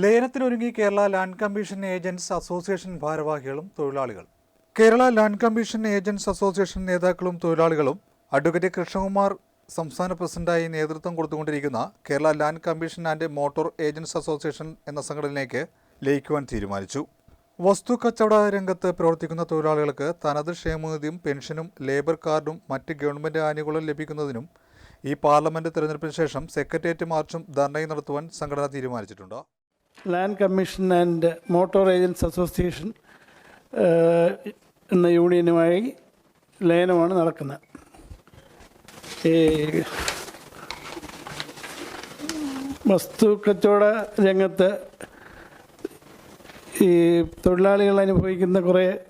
ലയനത്തിനൊരുങ്ങി Kerala land commission agents association ഭാരവാഹികളും തൊഴിലാളികൾ. Kerala land commission agents association നേതാക്കളും തൊഴിലാളികളും അഡ്വക്കേറ്റ് കൃഷ്ണകുമാർ സംസ്ഥാന പ്രസിഡന്റായി നേതൃത്വം കൊടുത്തുകൊണ്ടിരിക്കുന്ന Kerala land commission and motor agents association എന്ന സംഘടനയിലേക്ക് ലയിക്കുവാൻ തീരുമാനിച്ചു. വസ്തു കച്ചവട രംഗത്ത് പ്രവർത്തിക്കുന്ന തൊഴിലാളികൾക്ക് തനത് ക്ഷേമനിധിയും പെൻഷനും ലേബർ കാർഡും മറ്റ് ഗവൺമെന്റ് ആനുകൂല്യം ലഭിക്കുന്നതിനും ഈ പാർലമെന്റ് തെരഞ്ഞെടുപ്പിന് ശേഷം സെക്രട്ടേറിയറ്റ് മാർച്ചും ധർണയും നടത്തുവാൻ സംഘടന തീരുമാനിച്ചിട്ടുണ്ട്. Land commission and motor agents association എന്ന യൂണിയനുമായി ലയനമാണ് നടക്കുന്നത്. ഈ വസ്തു കച്ചവട രംഗത്ത് ഈ തൊഴിലാളികൾ അനുഭവിക്കുന്ന കുറേ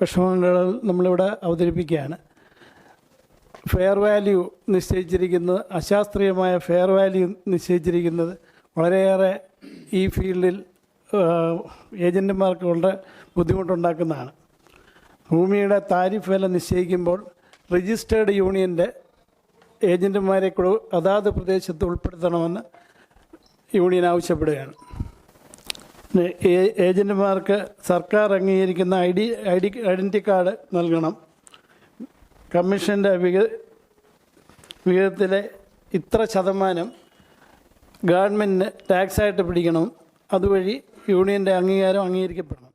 വിഷമങ്ങൾ നമ്മളിവിടെ അവതരിപ്പിക്കുകയാണ്. ഫെയർ വാല്യൂ നിശ്ചയിച്ചിരിക്കുന്നത് അശാസ്ത്രീയമായ ഫെയർ വാല്യൂ നിശ്ചയിച്ചിരിക്കുന്നത് വളരെയേറെ ഈ ഫീൽഡിൽ ഏജന്റുമാർക്ക് വളരെ ബുദ്ധിമുട്ടുണ്ടാക്കുന്നതാണ്. ഭൂമിയുടെ താരിഫ് വില നിശ്ചയിക്കുമ്പോൾ രജിസ്റ്റേർഡ് യൂണിയന്റെ ഏജന്റുമാരെ കൂടെ അതാത് പ്രദേശത്ത് ഉൾപ്പെടുത്തണമെന്ന് യൂണിയൻ ആവശ്യപ്പെടുകയാണ്. ഏജന്റുമാർക്ക് സർക്കാർ അംഗീകരിക്കുന്ന I D I D identity card നൽകണം. കമ്മീഷന്റെ വിക വിഹിതത്തിലെ ഇത്ര ശതമാനം ഗവൺമെന്റിന് ടാക്സായിട്ട് പിടിക്കണം. അതുവഴി യൂണിയന്റെ അംഗീകാരം അംഗീകരിക്കപ്പെടണം.